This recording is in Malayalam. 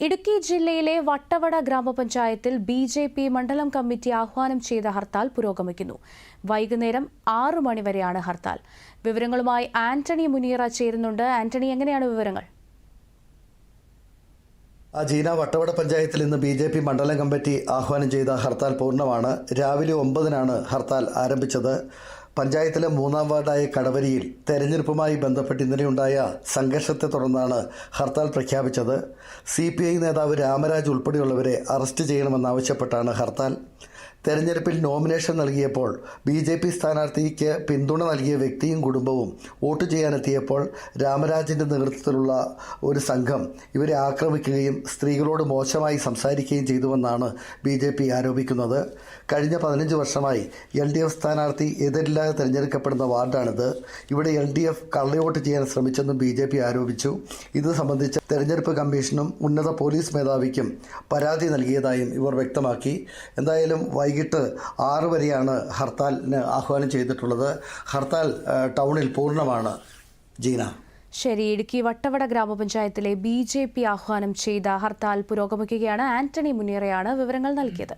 ഇടുക്കി ജില്ലയിലെ വട്ടവട ഗ്രാമപഞ്ചായത്തിൽ ബി ജെ പി മണ്ഡലം കമ്മിറ്റി ആഹ്വാനം ചെയ്ത ഹർത്താൽ പുരോഗമിക്കുന്നു. വൈകുന്നേരം ആറു മണിവരെയാണ് ഹർത്താൽ. വിവരങ്ങളുമായി ആന്റണി മുനീറ ചേരുന്നുണ്ട്. ആന്റണി എങ്ങനെയാണ് വിവരങ്ങൾ? ജീന വട്ടവട പഞ്ചായത്തിൽ ഇന്ന് ബി ജെ പി മണ്ഡലം കമ്മിറ്റി ആഹ്വാനം ചെയ്ത ഹർത്താൽ പൂർണമാണ്. രാവിലെ ഒമ്പതിനാണ് ഹർത്താൽ ആരംഭിച്ചത്. പഞ്ചായത്തിലെ മൂന്നാം വാർഡായ കടവരിയിൽ തെരഞ്ഞെടുപ്പുമായി ബന്ധപ്പെട്ട് ഇന്നലെയുണ്ടായ സംഘർഷത്തെ തുടർന്നാണ് ഹർത്താൽ പ്രഖ്യാപിച്ചത്. സി പി ഐ നേതാവ് രാമരാജ് ഉൾപ്പെടെയുള്ളവരെ അറസ്റ്റ് ചെയ്യണമെന്നാവശ്യപ്പെട്ടാണ് ഹർത്താൽ. തെരഞ്ഞെടുപ്പിൽ നോമിനേഷൻ നൽകിയപ്പോൾ ബി ജെ പി സ്ഥാനാർത്ഥിക്ക് പിന്തുണ നൽകിയ വ്യക്തിയും കുടുംബവും വോട്ട് ചെയ്യാനെത്തിയപ്പോൾ രാമരാജിന്റെ നേതൃത്വത്തിലുള്ള ഒരു സംഘം ഇവരെ ആക്രമിക്കുകയും സ്ത്രീകളോട് മോശമായി സംസാരിക്കുകയും ചെയ്തുവെന്നാണ് ബി ജെ പി ആരോപിക്കുന്നത്. കഴിഞ്ഞ പതിനഞ്ച് വർഷമായി എൽ ഡി എഫ് സ്ഥാനാർത്ഥി എതിരില്ലാതെ തിരഞ്ഞെടുക്കപ്പെടുന്ന വാർഡാണിത്. ഇവിടെ എൽ ഡി എഫ് കള്ളയോട്ട് ചെയ്യാൻ ശ്രമിച്ചെന്നും ബി ജെ പി ആരോപിച്ചു. ഇത് സംബന്ധിച്ച് തെരഞ്ഞെടുപ്പ് കമ്മീഷനും ഉന്നത പോലീസ് മേധാവിക്കും പരാതി നൽകിയതായും ഇവർ വ്യക്തമാക്കി. എന്തായാലും വൈകിട്ട് ആറ് വരെയാണ് ഹർത്താലിന് ആഹ്വാനം ചെയ്തിട്ടുള്ളത്. ഹർത്താൽ ടൗണിൽ പൂർണമാണ്. ജീന. ശരി ഇടുക്കി വട്ടവട ഗ്രാമപഞ്ചായത്തിലെ ബി ജെ പി ആഹ്വാനം ചെയ്ത ഹർത്താൽ പുരോഗമിക്കുകയാണ്. ആന്റണി മുനിയറയാണ് വിവരങ്ങൾ നൽകിയത്.